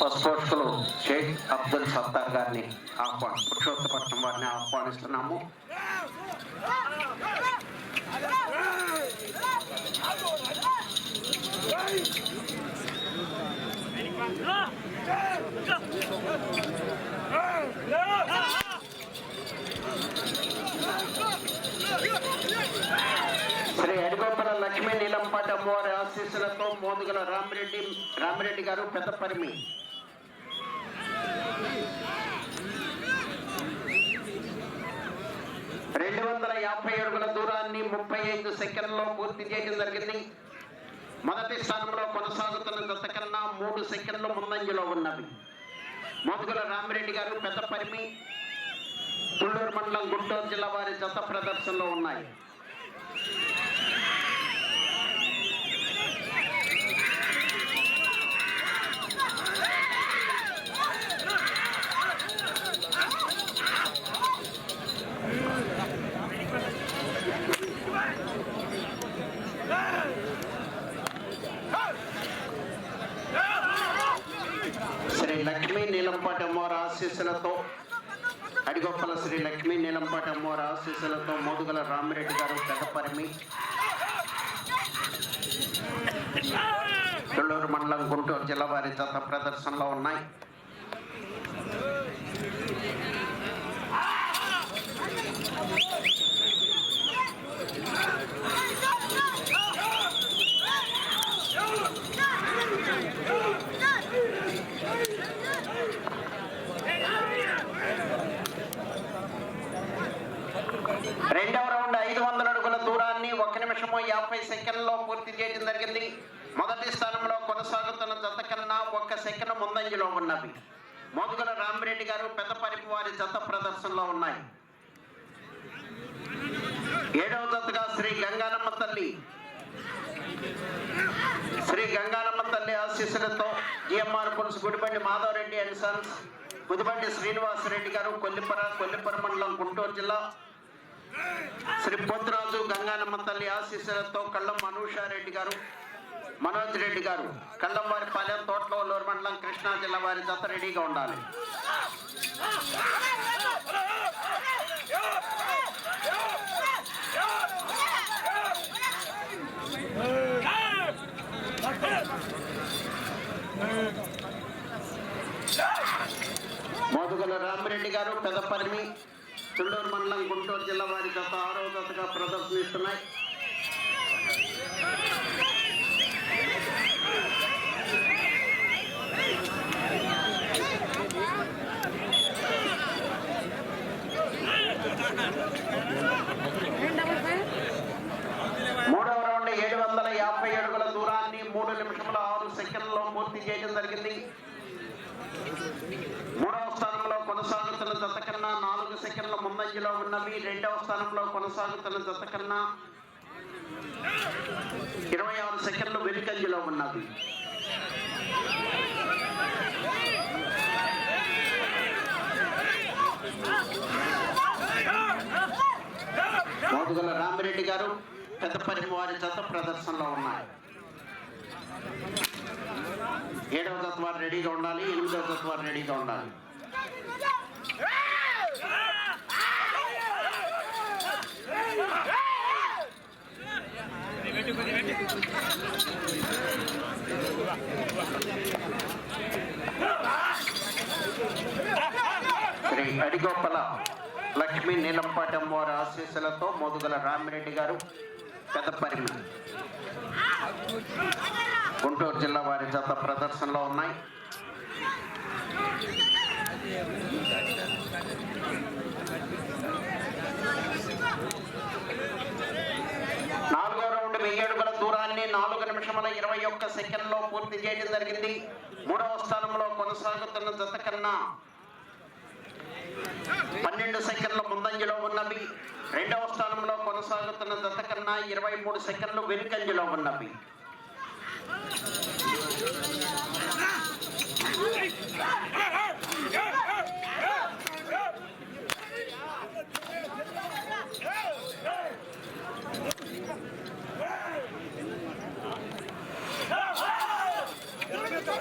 పసుపోషకులు షేక్ అబ్దుల్ సత్తార్ గారిని ఆహ్వాన పురుషోత్తపట్నం వారిని ఆహ్వానిస్తున్నాము శ్రీ అమ్మవారి ఆశీస్సులతో మోదుగల రామిరెడ్డి రామిరెడ్డి గారు పెద్దపరిమి రెండు వందల యాభై అడుగుల దూరాన్ని ముప్పై ఐదు సెకండ్లో పూర్తి చేయడం జరిగింది. మొదటి స్థానంలో కొనసాగుతున్న జత కన్నా మూడు సెకండ్లు ముందంజలో ఉన్నవి. మోదుగుల రామిరెడ్డి గారు పెద్దపరిమి తుళ్ళూరు మండలం గుంటూరు జిల్లా వారి జత ప్రదర్శనలో ఉన్నాయి శ్రీ లక్ష్మీ నీలంపాటి అమ్మవారి ఆశీస్సులతో అడిగొప్పల శ్రీ లక్ష్మీ నీలంపాటి అమ్మవారి ఆశీస్సులతో మోదుగల రామిరెడ్డి గారు పెద్దపరిమి తుళ్ళూరు మండలం గుంటూరు జిల్లా వారి జత ప్రదర్శనలో ఉన్నాయి రెండవ రౌండ్ ఐదు వందల అడుగుల దూరాన్ని ఒక నిమిషము యాభై సెకండ్లో పూర్తి చేయడం జరిగింది మొదటి స్థానంలో కొనసాగుతున్న జత కన్నా ఒక్క సెకండ్ ముందంజలో ఉన్నవి. మోదుగుల రామిరెడ్డి గారు పెద్దపరిపు వారి జత ప్రదర్శనలో ఉన్నాయి. ఏడవ జతగా శ్రీ గంగానమ్మ తల్లి శ్రీ గంగానమ్మ తల్లి ఆశీస్సులతో జిఎంఆర్ పులుసు గుడిబండి మాధవరెడ్డి అండ్ సన్స్ గుదిబండి శ్రీనివాసరెడ్డి గారు కొల్లిపర కొల్లిపర మండలం గుంటూరు జిల్లా. శ్రీ పోతురాజు గంగానమ్మ తల్లి ఆశీస్సులతో కళ్ళం అనూషారెడ్డి గారు మనోజ్ రెడ్డి గారు కళ్ళం పాలెం తోటలూరు మండలం కృష్ణా జిల్లా వారి జత రెడీగా ఉండాలి. మోదుగల రామిరెడ్డి గారు పెదపరిమి చుండూరు మండలం గుంటూరు జిల్లా వారి గత ఆరో దశగా ప్రదర్శనిస్తున్నాయి మూడవ రౌండ్ ఏడు వందల యాభై అడుగుల దూరాన్ని మూడు నిమిషముల ఆరు సెకండ్లో పూర్తి చేయడం జరిగింది. మూడవ స్థానంలో కొనసాగుతున్న జత కన్నా నాలుగు సెకండ్ల ముందంజలో ఉన్నవి రెండవ స్థానంలో కొనసాగుతున్న జత కన్నా ఇరవై ఆరు సెకండ్లు వెనుకంజలో ఉన్నవి. మోదుగల రామిరెడ్డి గారు పెద్దపల్లి వారి జత ప్రదర్శనలో ఉన్నారు ఏడవ తత్వాన్ని రెడీగా ఉండాలి ఎనిమిదవ తత్వాన్ని రెడీగా ఉండాలి. శ్రీ అడిగోపల లక్ష్మీ నీలంపాటి అమ్మవారి ఆశీస్సులతో మోదుగల రామిరెడ్డి గారు పెద్ద పెద్దపరిమి గుంటూరు జిల్లా వారి జత ప్రదర్శనలో ఉన్నాయి. నాలుగో రౌండ్ వెయ్యి అడుగుల దూరాన్ని నాలుగు నిమిషముల ఇరవై ఒక్క సెకండ్లో పూర్తి చేయడం జరిగింది. మూడవ స్థానంలో కొనసాగుతున్న జత కన్నా పన్నెండు సెకండ్ల ముందంజలో ఉన్నవి. రెండవ స్థానంలో కొనసాగుతున్న జత కన్నా ఇరవై మూడు సెకండ్లు వెనుకంజలో ఉన్నవి.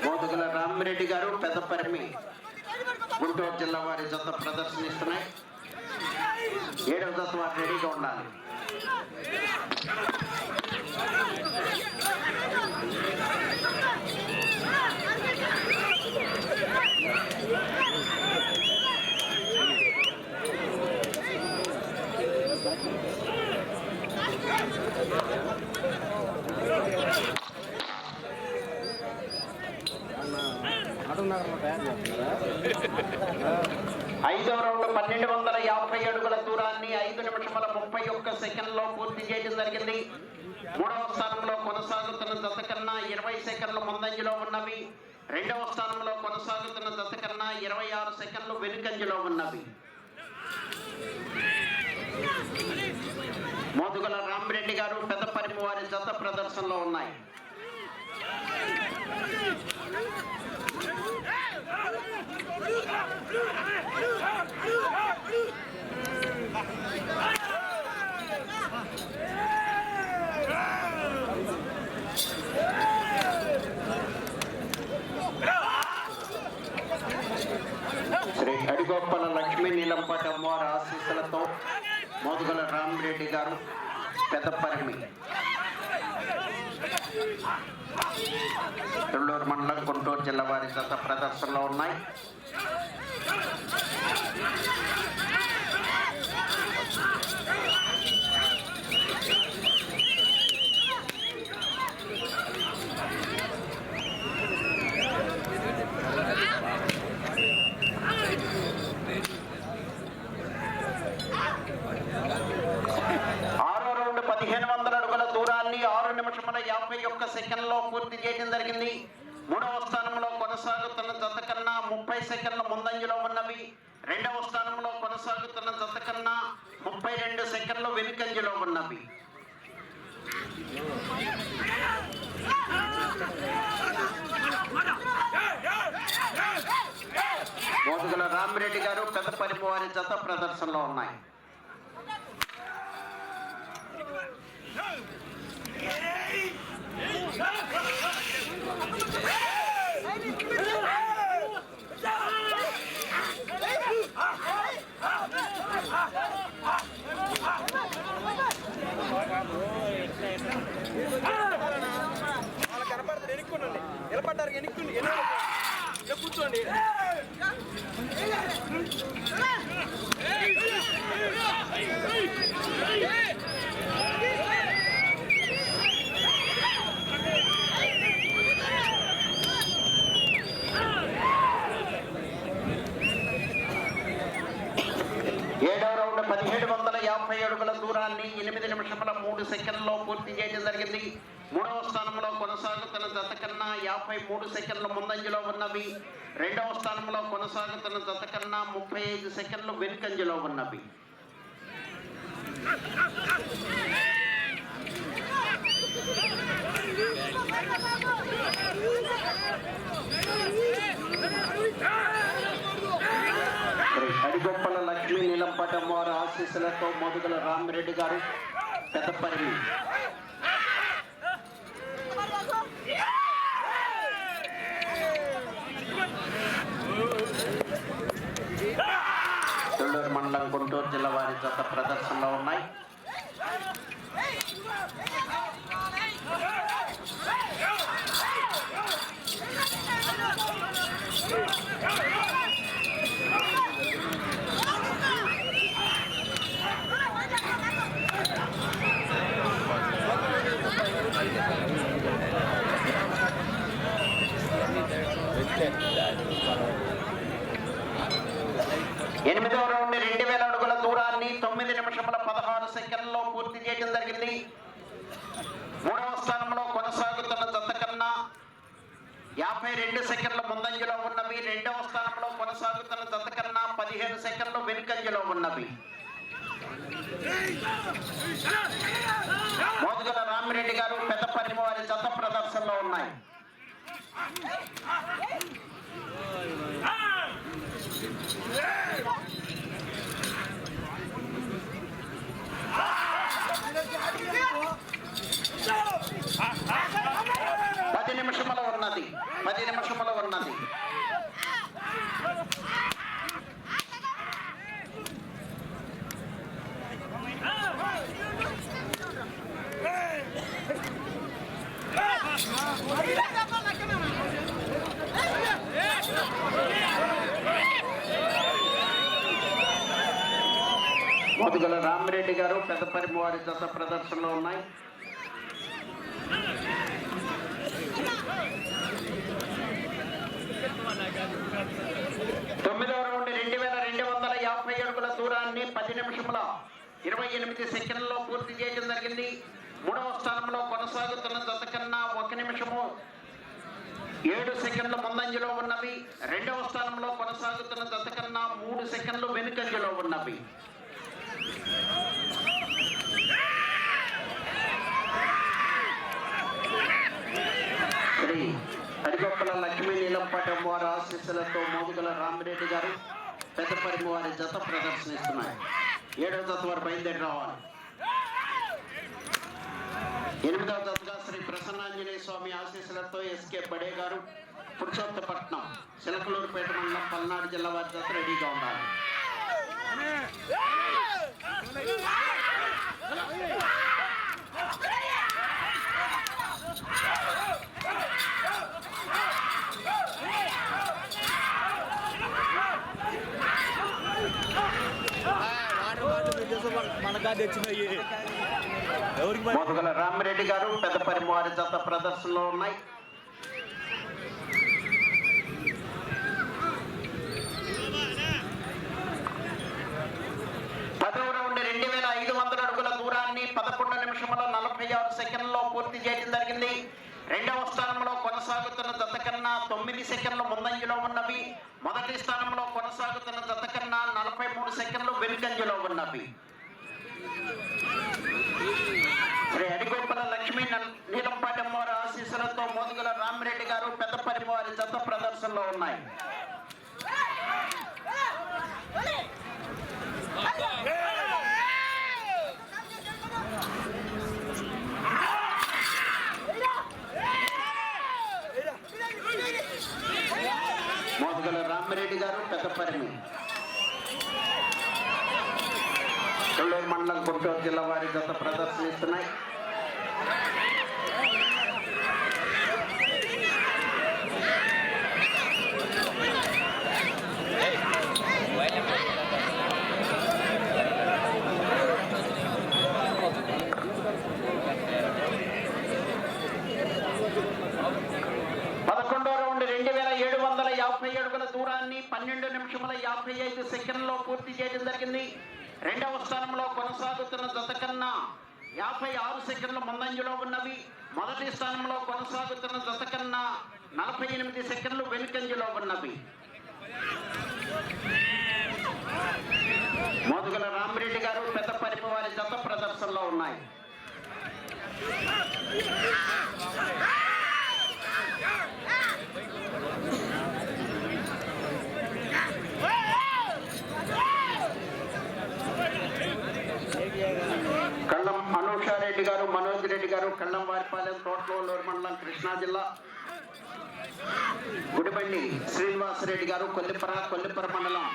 మోదుగుల రామిరెడ్డి గారు పెద్దపరిమి గుంటూరు జిల్లా వారి జత ప్రదర్శనిస్తున్నాయి. ఏడవ దశ వారు రెడీగా ఉండాలి. పూర్తి చేయడం జరిగింది. మూడవ స్థానంలో కొనసాగుతున్న జత కన్నా ఇరవై సెకండ్ల ముందంజలో ఉన్నవి. రెండవ స్థానంలో కొనసాగుతున్న జత కన్నా ఇరవై ఆరు సెకండ్లు వెనుకంజలో ఉన్నవి. మోదుగల రామిరెడ్డి గారు పెద్దపరిమి వారి జత ప్రదర్శనలో ఉన్నాయి. శ్రీ అడిగొప్పల లక్ష్మీ నీలంపాటి అమ్మవారి ఆశీస్సులతో మోదుగల రామిరెడ్డి గారు పెద్దపరిమి తుళ్ళూరు మండలం గుంటూరు జిల్లా వారి గత ప్రదర్శనలో ఉన్నాయి ఆరో రౌండ్ పదిహేను వందల అడుగుల దూరాన్ని ఆరు నిమిషముల సెకండ్లో పూర్తి చేయడం జరిగింది. మూడవ స్థానంలో కొనసాగుతున్న జత కన్నా ముప్పై సెకండ్ల ముందంజలో ఉన్నవి. రెండవ స్థానంలో కొనసాగుతున్న జత కన్నా ముప్పై రెండు సెకండ్లు వెనుకంజలో ఉన్నవి. మోదుగుల రామిరెడ్డి గారు పెద్దపల్లి వారి జత ప్రదర్శనలో ఉన్నాయి. వాళ్ళ కనపడతారు ఎనుక్కోండి నిలబడ్డారు ఎనుక్కుండి ఎన్నో కూర్చోండి. Hey రౌండ్ పదిహేడు వందల యాభై అడుగుల దూరాన్ని ఎనిమిది నిమిషముల మూడు సెకండ్లో పూర్తి చేయడం జరిగింది. మూడవ స్థానంలో కొనసాగుతున్న జత కన్నా యాభై మూడు సెకండ్ల ముందంజలో ఉన్నవి. రెండవ స్థానంలో కొనసాగుతున్న జత కన్నా ముప్పై ఐదు సెకండ్లు వెనుకంజలో ఉన్నవి. అడిగొప్పల లక్ష్మీ నీలంపాటి అమ్మవారి ఆశీస్సులతో మొదుగుల రామిరెడ్డి గారు పెద్దపల్లి తుళ్ళూరు మండలం గుంటూరు జిల్లా వారి జత ప్రదర్శనలో ఉన్నాయి ఎనిమిదవ రౌండ్ రెండు వేల అడుగుల దూరాన్ని తొమ్మిది నిమిషముల పదహారు సెకండ్లో పూర్తి చేయడం జరిగింది మూడవ స్థానంలో కొనసాగుతున్న జత కన్నా యాభై రెండు సెకండ్ల ముందంజలో ఉన్నవి రెండవ స్థానంలో కొనసాగుతున్న జత కన్నా పదిహేను సెకండ్లు వెనుకంజలో ఉన్నవి. మోదుగల రామిరెడ్డి గారు పెద్ద వారి జత ప్రదర్శనలో ఉన్నాయి పది నిమిషముల ఉన్నది పది నిమిషముల ఉన్నది గల రామిరెడ్డి గారు పెద్దపరిమి వారి జత ప్రదర్శనలో ఉన్నాయి. తొమ్మిదవ రౌండ్ రెండు వేల రెండు వందల యాభై అడుగుల దూరాన్ని పది నిమిషముల ఇరవై ఎనిమిది సెకండ్లలో పూర్తి చేయడం జరిగింది. మూడవ స్థానంలో కొనసాగుతున్న జత కన్నా ఒక నిమిషము ఏడు సెకండ్ల ముందంజలో ఉన్నవి. రెండవ స్థానంలో కొనసాగుతున్న జత కన్నా మూడు సెకండ్లు వెనుకంజలో ఉన్నవి. శ్రీ అడిగొప్పల లక్ష్మీ నీలంపాటి వారి ఆశీస్సులతో మోదుగల రామిరెడ్డి గారు పెద్దపరిమి వారి జత ప్రదర్శనిస్తున్నారు ఏడవ జత వారు బయలుదేరి రావాలి. ఎనిమిదవ జతగా శ్రీ ప్రసన్నాంజనేయ స్వామి ఆశీస్సులతో ఎస్కే బడే గారు పురుషోత్తపట్నం చిలకలూరుపేట మండలం పల్నాడు జిల్లా వారి జత రెడీగా ఉండాలి. మోదుగల రామిరెడ్డి గారు పెద్దపరిమి వారి జత ప్రదర్శనలో ఉన్నాయి పదవ రౌండ్ రెండు వేల ఐదు వందల అడుగుల దూరాన్ని పదకొండు నిమిషముల నలభై ఆరు చేయడం జరిగింది. రెండవ స్థానంలో కొనసాగుతున్న జత కన్నా తొమ్మిది సెకండ్లు ముందంజలో ఉన్నవి. మొదటి స్థానంలో కొనసాగుతున్న జత కన్నా నలభై మూడు సెకండ్లు వెనుకంజలో ఉన్నవి. శ్రీ అడిగొప్పల లక్ష్మీ నల్- నీలంపాటి అమ్మవారి ఆశీస్సులతో మోదుగుల రామిరెడ్డి గారు పెద్దపల్లి వారి జత ప్రదర్శనలో ఉన్నాయి మోదుగల రామిరెడ్డి గారు కొల్లూరు మండలం గుంటూరు జిల్లా వారి జత ప్రదర్శనిస్తున్నాయి పదకొండో రౌండ్ రెండు వేల ఏడు వందల యాభై అడుగుల దూరాన్ని పన్నెండు నిమిషముల యాభై ఐదు సెకండ్లో పూర్తి చేయడం జరిగింది. రెండవ స్థానంలో కొనసాగుతున్న జత కన్నా యాభై ఆరు సెకండ్ల ముందంజలో ఉన్నవి. మొదటి స్థానంలో కొనసాగుతున్న జత కన్నా నలభై ఎనిమిది సెకండ్లు వెనుకంజలో ఉన్నవి. మోదుగల రామిరెడ్డి గారు పెద్ద పరిపు వారి జత ప్రదర్శనలో ఉన్నాయి కళ్ళం రెడ్డి గారు మనోజ్ రెడ్డి గారు కళ్ళం వారిపాలెం మండలం కృష్ణా జిల్లా. గుడిబండి శ్రీనివాసరెడ్డి గారు కొల్లిపర కొల్లిపర మండలం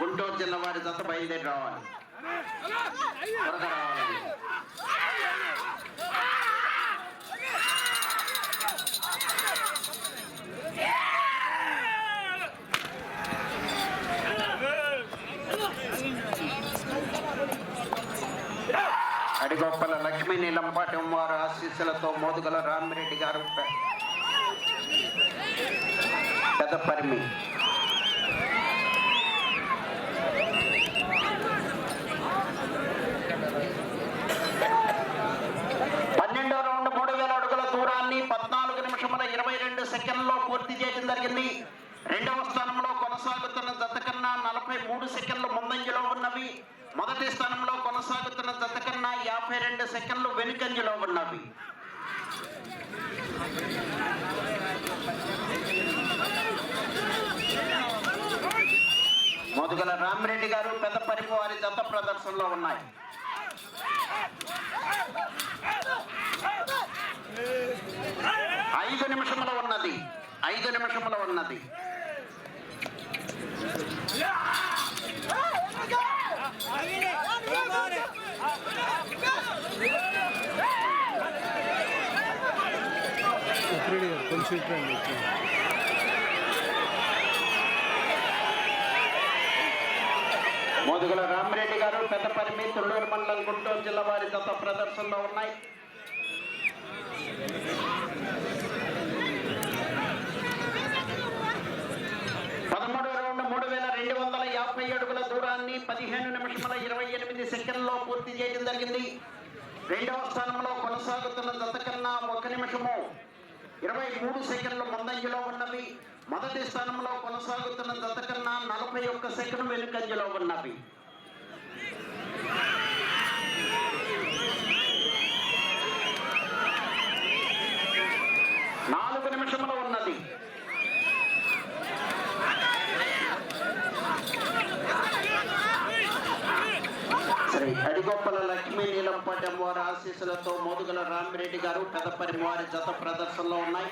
గుంటూరు జిల్లా వారి జత బయలుదేరి రావాలి. త్వరగా గొప్పల లక్ష్మీ నీలంపాటి వారు ఆశీస్సులతో మోదుగల రామిరెడ్డి గారు పె- పెద్ద పరిమి. పన్నెండో రౌండ్ మూడు వేల అడుగుల దూరాన్ని పద్నాలుగు నిమిషముల ఇరవై రెండు సెకండ్లో పూర్తి చేయడం జరిగింది. రెండవ స్థానంలో కొనసాగుతున్న నలభై మూడు సెకండ్లు ముందంజలో ఉన్నవి. మొదటి స్థానంలో కొనసాగుతున్న జత కన్నా యాభై రెండు సెకండ్లు వెనుకంజలో ఉన్నవి. మోదుగల రామిరెడ్డి గారు పెద్ద పరిపు వారి జత ప్రదర్శనలో ఉన్నాయి. ఐదు నిమిషంలో ఉన్నది. ఐదు నిమిషముల ఉన్నది. కొంచెం మోదుగుల రామిరెడ్డి గారు పెద్దపరిమి తుళ్ళూరు మండలం గుంటూరు జిల్లా వారి గత ప్రదర్శనలో ఉన్నాయి పదమూడవ రౌండ్ మూడు వేల రెండు వందల యాభై అడుగుల దూరాన్ని పదిహేను నిమిషముల ఇరవై ఎనిమిది సెకండ్లో పూర్తి చేయడం జరిగింది. రెండవ స్థానంలో కొనసాగుతున్న జత కన్నా ఒక నిమిషము ఇరవై మూడు సెకండ్లు ముందంజలో ఉన్నవి. మొదటి స్థానంలో కొనసాగుతున్న జత కన్నా నలభై ఒక్క సెకండ్ వెనుకంజలో ఉన్నవి నాలుగు నిమిషములు ఉన్నది శ్రీ అడిగొప్పల లక్ష్మీ నీలంపాటి అమ్మవారి ఆశీస్సులతో మోదుగల రామిరెడ్డి గారు పెద్దపరి వారి జత ప్రదర్శనలో ఉన్నాయి.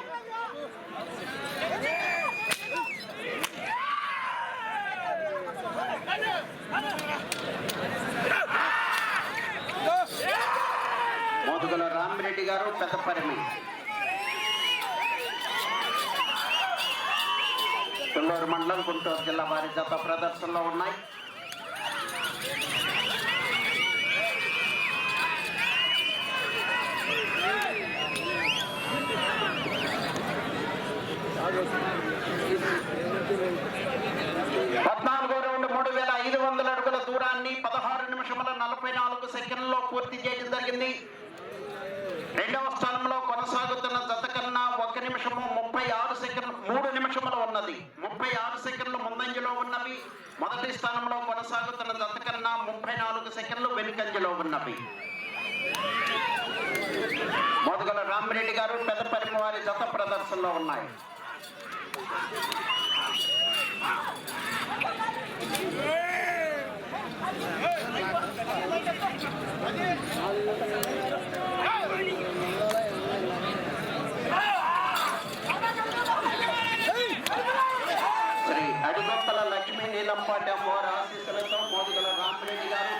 మోదుగల రామిరెడ్డి గారు పెద్దపరిమి పిల్లూరు మండలం గుంటూరు జిల్లా వారి జత ప్రదర్శనలో ఉన్నాయి. పద్నాలుగో రౌండ్ మూడు వేల ఐదు వందల అడుగుల దూరాన్ని పదహారు నిమిషముల నలభై నాలుగు సెకండ్లో పూర్తి చేయడం జరిగింది. రెండవ స్థానంలో కొనసాగుతున్న జత కన్నా ఒక నిమిషము ముప్పై ఆరు సెకండ్లు మూడు నిమిషములు ఉన్నది. ముప్పై ఆరు సెకండ్లు ముందంజలో ఉన్నవి. మొదటి స్థానంలో కొనసాగుతున్న జత కన్నా ముప్పై నాలుగు సెకండ్లు వెనుకంజలో ఉన్నవి. మొదగల రామిరెడ్డి గారు పెద్దపరిమి వారి జత ప్రదర్శనలో ఉన్నాయి. నీలంపాటి అమ్మవారి ఆశీస్సులతో మోదుగల రామరెడ్డి గారు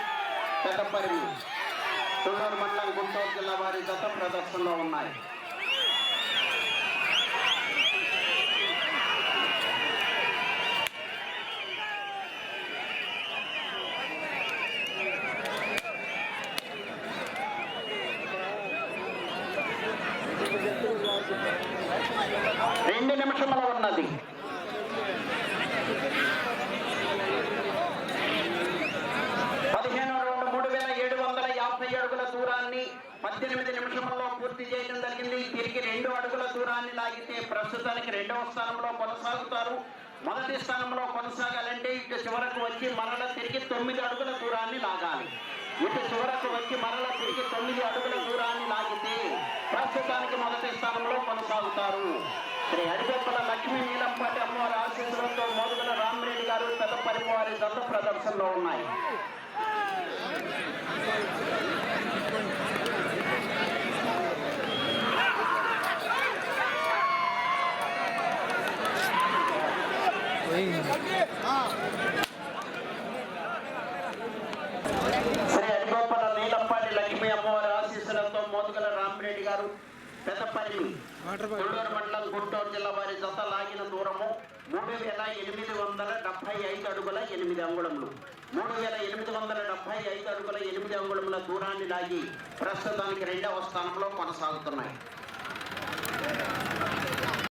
పెద్దపరిమి తుళ్ళూరు మండలం గుంటూరు జిల్లా వారి గత ప్రదర్శనలో ఉన్నాయి రెండు నిమిషముల ఉన్నది పదిహేను రెండు మూడు వేల ఏడు వందల యాభై అడుగుల దూరాన్ని పద్దెనిమిది నిమిషంలో పూర్తి చేయడం జరిగింది. తిరిగి రెండు అడుగుల దూరాన్ని లాగితే ప్రస్తుతానికి రెండవ స్థానంలో కొనసాగుతారు. మొదటి స్థానంలో కొనసాగాలంటే ఇటు చివరకు వచ్చి మరల తిరిగి తొమ్మిది అడుగుల దూరాన్ని లాగాలి. ఇటు చివరకు వచ్చి మరల తిరిగి తొమ్మిది అడుగుల దూరాన్ని లాగితే ప్రస్తుతానికి మొదటి స్థానంలో కొనసాగుతారు. శ్రీ హరిగొప్పల లక్ష్మీ నీలంపాటి అమ్మవారి ఆశీస్సులతో మోదుగుల రామరెడ్డి గారు పెద్ద పరిమవారి దత్త ప్రదర్శనలో ఉన్నాయి. శ్రీ నీలప్పాటి లక్ష్మీ అమ్మవారి ఆశీస్సులతో మోదుగల రామిరెడ్డి గారు పెద్దపల్లి గుంటూరు మండలం గుంటూరు జిల్లా వారి జత లాగిన దూరము మూడు వేల ఎనిమిది వందల డెబ్బై ఐదు అడుగుల ఎనిమిది అంగుళములు. మూడు వేల ఎనిమిది వందల డెబ్బై ఐదు అడుగుల ఎనిమిది అంగుళముల దూరాన్ని లాగి ప్రస్తుతానికి రెండవ స్థానంలో కొనసాగుతున్నాయి.